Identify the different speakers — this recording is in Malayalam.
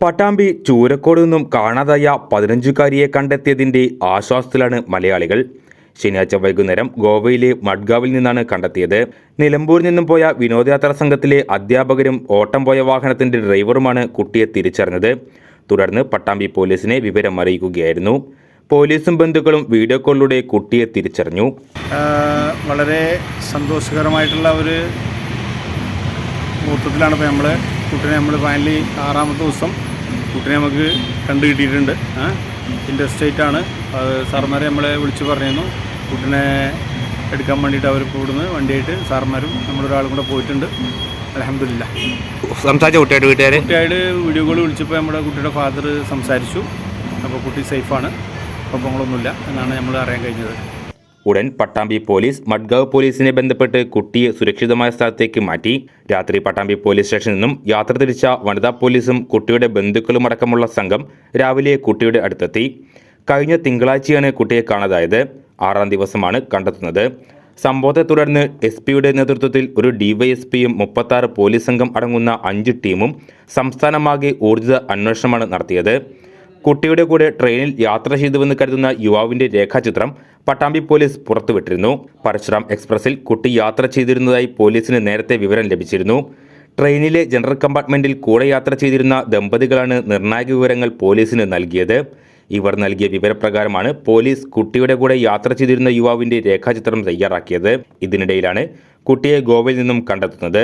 Speaker 1: പട്ടാമ്പി ചൂരക്കോട് നിന്നും കാണാതായ പതിനഞ്ചുകാരിയെ കണ്ടെത്തിയതിന്റെ ആശ്വാസത്തിലാണ് മലയാളികൾ. ശനിയാഴ്ച വൈകുന്നേരം ഗോവയിലെ മഡ്ഗാവിൽ നിന്നാണ് കണ്ടെത്തിയത്. നിലമ്പൂരിൽ നിന്നും പോയ വിനോദയാത്രാ സംഘത്തിലെ അധ്യാപകരും ഓട്ടം പോയ വാഹനത്തിന്റെ ഡ്രൈവറുമാണ് കുട്ടിയെ തിരിച്ചറിഞ്ഞത്. തുടർന്ന് പട്ടാമ്പി പോലീസിനെ വിവരം അറിയിക്കുകയായിരുന്നു. പോലീസും ബന്ധുക്കളും വീഡിയോ കോളിലൂടെ കുട്ടിയെ തിരിച്ചറിഞ്ഞു.
Speaker 2: വളരെ സന്തോഷകരമായിട്ടുള്ള ഒരു മുഹൂർത്തത്തിലാണ് ഇപ്പോൾ നമ്മൾ കുട്ടിനെ നമ്മൾ ഫൈനലി ആറാമത്തെ ദിവസം കുട്ടിനെ നമുക്ക് കണ്ടു കിട്ടിയിട്ടുണ്ട്. ഇൻഡസ്ട്രേറ്റ് ആണ്. സാർമാരെ നമ്മളെ വിളിച്ച് പറഞ്ഞിരുന്നു. കുട്ടിനെ എടുക്കാൻ വേണ്ടിയിട്ട് അവർ കൂടുന്നു ഇവിടുന്ന് വണ്ടിയായിട്ട് സാർമാരും നമ്മളൊരാളും കൂടെ പോയിട്ടുണ്ട്. അലഹമില്ല
Speaker 1: സംസാരിച്ച കുട്ടിയായിട്ട് വീട്ടുകാരെ?
Speaker 2: കുട്ടിയായിട്ട് വീഡിയോ കോൾ വിളിച്ചപ്പോൾ നമ്മുടെ കുട്ടിയുടെ ഫാദർ സംസാരിച്ചു. അപ്പോൾ കുട്ടി സേഫാണ് കുഴപ്പങ്ങളൊന്നുമില്ല എന്നാണ് നമ്മൾ അറിയാൻ കഴിഞ്ഞത്.
Speaker 1: ഉടൻ പട്ടാമ്പി പോലീസ് മഡ്ഗാവ് പോലീസിനെ ബന്ധപ്പെട്ട് കുട്ടിയെ സുരക്ഷിതമായ സ്ഥലത്തേക്ക് മാറ്റി. രാത്രി പട്ടാമ്പി പോലീസ് സ്റ്റേഷനിൽ നിന്നും യാത്ര തിരിച്ച വനിതാ പോലീസും കുട്ടിയുടെ ബന്ധുക്കളും അടക്കമുള്ള സംഘം രാവിലെ കുട്ടിയുടെ അടുത്തെത്തി. കഴിഞ്ഞ തിങ്കളാഴ്ചയാണ് കുട്ടിയെ കാണാതായത്. ആറാം ദിവസമാണ് കണ്ടെത്തുന്നത്. സംഭവത്തെ തുടർന്ന് എസ് പിയുടെ നേതൃത്വത്തിൽ ഒരു ഡിവൈഎസ്പിയും മുപ്പത്താറ് പോലീസ് സംഘം അടങ്ങുന്ന അഞ്ച് ടീമും സംസ്ഥാനമാകെ ഊർജിത അന്വേഷണമാണ് നടത്തിയത്. കുട്ടിയുടെ കൂടെ ട്രെയിനിൽ യാത്ര ചെയ്തുവെന്ന് കരുതുന്ന യുവാവിന്റെ രേഖാചിത്രം പട്ടാമ്പി പോലീസ് പുറത്തുവിട്ടിരുന്നു. പരശുറാം എക്സ്പ്രസിൽ കുട്ടി യാത്ര ചെയ്തിരുന്നതായി പോലീസിന് നേരത്തെ വിവരം ലഭിച്ചിരുന്നു. ട്രെയിനിലെ ജനറൽ കമ്പാർട്ട്മെന്റിൽ കൂടെ യാത്ര ചെയ്തിരുന്ന ദമ്പതികളാണ് നിർണായക വിവരങ്ങൾ പോലീസിന് നൽകിയത്. ഇവർ നൽകിയ വിവരപ്രകാരമാണ് പോലീസ് കുട്ടിയുടെ കൂടെ യാത്ര ചെയ്തിരുന്ന യുവാവിന്റെ രേഖാചിത്രം തയ്യാറാക്കിയത്. ഇതിനിടയിലാണ് കുട്ടിയെ ഗോവയിൽ നിന്നും കണ്ടെത്തുന്നത്.